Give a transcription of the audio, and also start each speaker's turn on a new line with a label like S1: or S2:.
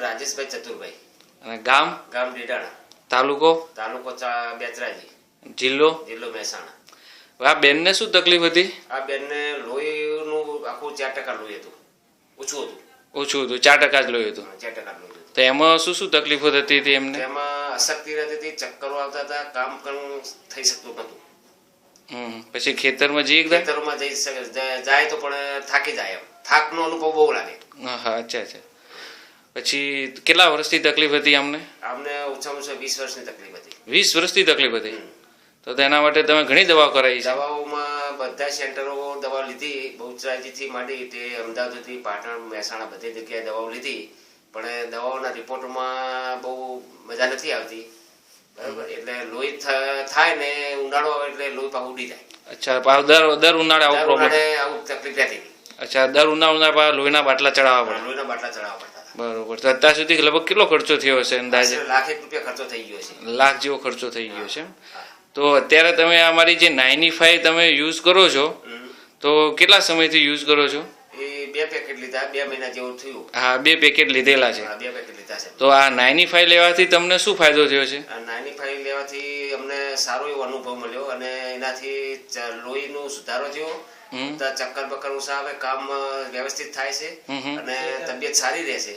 S1: રાજેશભાઈ ચતુરભાઈ.
S2: અને ગામ?
S1: ગામ ડેડાણા
S2: તાલુકો?
S1: તાલુકો બેચરાજી.
S2: જિલ્લો?
S1: જિલ્લો મહેસાણા.
S2: આ બેનને શું તકલીફ હતી?
S1: આ બેનને લોહીનું આખું ચાર ટકા લોહી હતું. ઓછું હતું.
S2: ઓછું હતું ચાર ટકા જ લોહી હતું.
S1: ચાર ટકા લોહી હતું.
S2: તો એમાં શું શું તકલીફો થતી હતી એમને?
S1: એમાં અશક્તિ રહેતી હતી ચક્કરો આવતા હતા કામ કરવું થઈ શકતું નતું
S2: હમ. પછી ખેતરમાં જઈ
S1: ખેતરમાં જઈ શકે જાય- તો પણ થાકી જાય એમ. થાકનો અનુભવ બહુ લાગે.
S2: હા અચ્છા અચ્છા. પછી કેટલા વર્ષથી તકલીફ હતી અમને
S1: આમને ઓછામાં ઓછા વીસ વર્ષની તકલીફ હતી.
S2: વીસ વર્ષથી તકલીફ હતી? તો તેના માટે તમે ઘણી દવા કરાવી
S1: દવાઓમાં બધા સેન્ટરો દવા લીધી બહુચરાજીથી માંડી તે અમદાવાદથી પાટણ મહેસાણા બધી જગ્યાએ દવાઓ લીધી પણ દવાઓના રિપોર્ટમાં બહુ મજા નથી આવતી. બરાબર? એટલે લોહી થાય ને ઉનાળો આવે એટલે લોહી પાક ઉડી જાય.
S2: અચ્છા દર દર ઉનાળે આવું પ્રોબ્લેમ
S1: આવું તકલીફ રહેતી
S2: અચ્છા દર ઉનાળે ઉનાળે લોહીના બાટલા ચડાવવા પડે.
S1: લોહીના બાટલા ચડાવવા હતા
S2: બરોબર. તો અત્યાર સુધી લગભગ કેટલો ખર્ચો થયો હશે અંદાજે?
S1: લાખ એક રૂપિયા ખર્ચો થઈ ગયો છે.
S2: લાખ જેવો ખર્ચો થઈ ગયો છે તો અત્યારે તમે આ મારી જે નાઇની ફાઈવ તમે યુઝ કરો છો તો કેટલા સમયથી યુઝ કરો છો?
S1: એ બે પેકેટ લીધા બે મહિના જેવું થયું.
S2: હા બે પેકેટ લીધેલા છે.
S1: બે પેકેટ લીધા છે.
S2: તો આ નાઇની ફાઈવ લેવાથી તમને શું ફાયદો થયો છે?
S1: નાની લેવાથી અમને સારો એવો અનુભવ મળ્યો અને એનાથી લોહીનો સુધારો થયો. ચક્કર બક્કર ઓછા આવે કામ વ્યવસ્થિત થાય છે. અને તબિયત સારી રહે છે